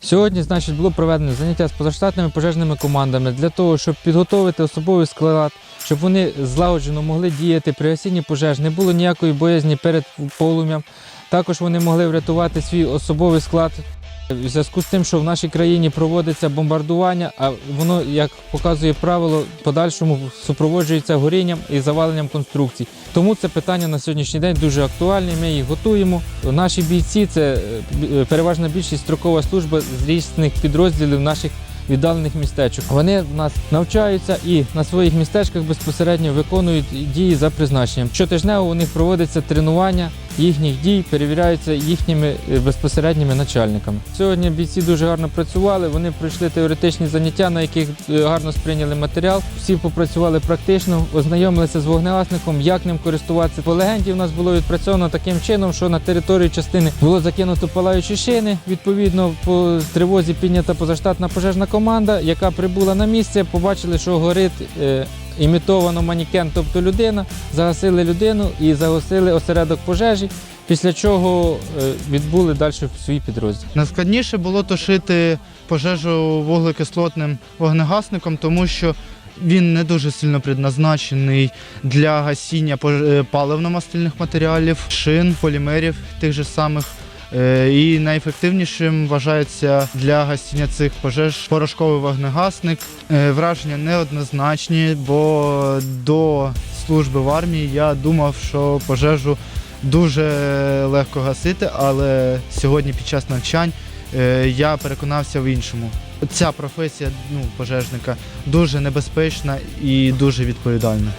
Сьогодні, значить, було проведено заняття з позаштатними пожежними командами для того, щоб підготовити особовий склад, щоб вони злагоджено могли діяти при осінні пожеж, не було ніякої боязні перед полум'ям. Також вони могли врятувати свій особовий склад. В зв'язку з тим, що в нашій країні проводиться бомбардування, а воно, як показує правило, подальшому супроводжується горінням і заваленням конструкцій. Тому це питання на сьогоднішній день дуже актуальне. Ми їх готуємо. Наші бійці це е, переважна більшість строкова служба з різних підрозділів наших віддалених містечок. Вони в нас навчаються і на своїх містечках безпосередньо виконують дії за призначенням. Щотижнево у них проводиться тренування їхніх дій, перевіряються їхніми е, безпосередніми начальниками. Сьогодні бійці дуже гарно працювали. Вони пройшли теоретичні заняття, на яких е, гарно сприйняли матеріал. Всі попрацювали практично, ознайомилися з вогнегасником, як ним користуватися. По легенді у нас було відпрацьовано таким чином, що на території частини було закинуто палаючі шини. Відповідно, по тривозі піднята позаштатна пожежна команда, яка прибула на місце, побачили, що горить. Імітовано манікен, тобто людина, загасили людину і загасили осередок пожежі, після чого е, відбули далі свій підрозділ. Найскладніше було тушити пожежу вуглекислотним вогнегасником, тому що він не дуже сильно предназначений для гасіння е, паливно-мастильних матеріалів, шин, полімерів тих же самих. Е, І найефективнішим вважається для гасіння цих пожеж порошковий вогнегасник. Е, Враження неоднозначні, бо до служби в армії я думав, що пожежу дуже легко гасити, але сьогодні під час навчань е, я переконався в іншому. Ця професія ну, пожежника дуже небезпечна і дуже відповідальна.